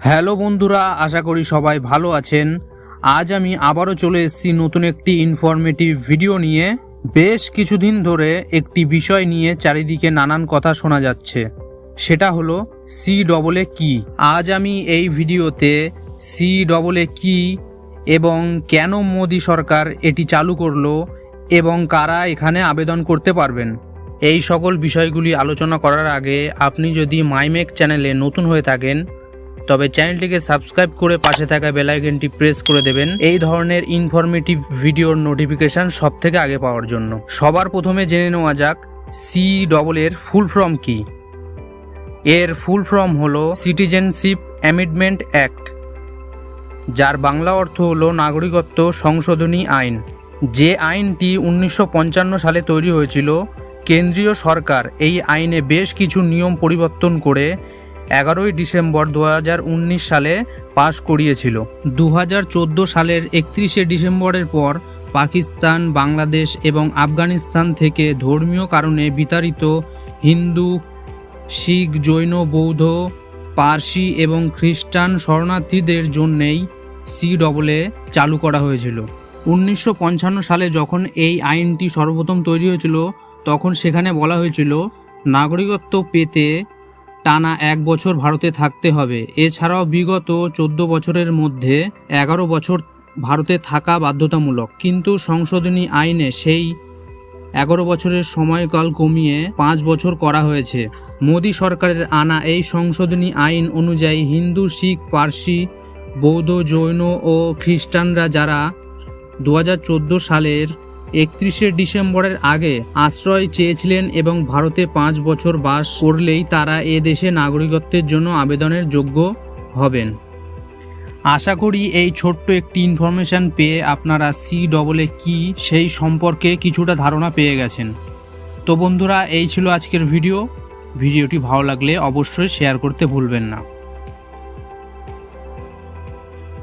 Hello বন্ধুরা, আশা করি সবাই ভালো আছেন। আজ আমি আবারও চলে এসেছি নতুন একটি ইনফরমেটিভ ভিডিও নিয়ে। বেশ কিছুদিন ধরে একটি বিষয় নিয়ে চারিদিকে নানান কথা শোনা যাচ্ছে। সেটা হলো সি ডবলে কি? আজ আমি এই ভিডিওতে সি ডবলে কি এবং কেন মোদি সরকার এটি চালু করল এবং কারা এখানে আবেদন করতে পারবেন? এই সকল বিষয়গুলি আলোচনা করার আগে আপনি যদি মাইমেক চ্যানেলে নতুন হয়ে থাকেন তবে চ্যানেলটিকে সাবস্ক্রাইব করে পাশে থাকা বেলাইকনটি প্রেস করে দেবেন। এই ধরনের ইনফরমেটিভ ভিডিওর নোটিফিকেশন সব থেকে আগে পাওয়ার জন্য। সবার প্রথমে জেনে নেওয়া যাক সি ডবল এর ফুল ফর্ম কি? এর ফুল ফর্ম হল সিটিজেনশিপ অ্যামেন্ডমেন্ট অ্যাক্ট যার বাংলা অর্থ হলো নাগরিকত্ব সংশোধনী আইন। যে আইনটি উনিশশো পঞ্চান্ন সালে তৈরি হয়েছিল, কেন্দ্রীয় সরকার এই আইনে বেশ কিছু নিয়ম পরিবর্তন করে এগারোই ডিসেম্বর দু হাজার উনিশ সালে পাশ করিয়েছিল। দু হাজার চোদ্দ সালের একত্রিশে ডিসেম্বরের পর পাকিস্তান, বাংলাদেশ এবং আফগানিস্তান থেকে ধর্মীয় কারণে বিতাড়িত হিন্দু, শিখ, জৈন, বৌদ্ধ, পার্সি এবং খ্রিস্টান শরণার্থীদের জন্যেই সি ডবলে চালু করা হয়েছিল। উনিশশো পঞ্চান্ন সালে যখন এই আইনটি সর্বপ্রথম তৈরি হয়েছিল, তখন সেখানে বলা হয়েছিল, নাগরিকত্ব পেতে টানা এক বছর ভারতে থাকতে হবে। এছাড়াও বিগত চোদ্দ বছরের মধ্যে এগারো বছর ভারতে থাকা বাধ্যতামূলক। কিন্তু সংশোধনী আইনে সেই এগারো বছরের সময়কাল কমিয়ে পাঁচ বছর করা হয়েছে। মোদী সরকারের আনা এই সংশোধনী আইন অনুযায়ী হিন্দু, শিখ, পার্সি, বৌদ্ধ, জৈন ও খ্রিস্টানরা যারা দু হাজার চোদ্দ সালের একত্রিশে ডিসেম্বরের আগে আশ্রয় চেয়েছিলেন এবং ভারতে পাঁচ বছর বাস করলেই তারা এ দেশে নাগরিকত্বের জন্য আবেদনের যোগ্য হবেন। আশা করি এই ছোট্ট একটি ইনফরমেশান পেয়ে আপনারা সি ডবলে কি সেই সম্পর্কে কিছুটা ধারণা পেয়ে গেছেন। তো বন্ধুরা, এই ছিল আজকের ভিডিও ভিডিওটি ভালো লাগলে অবশ্যই শেয়ার করতে ভুলবেন না।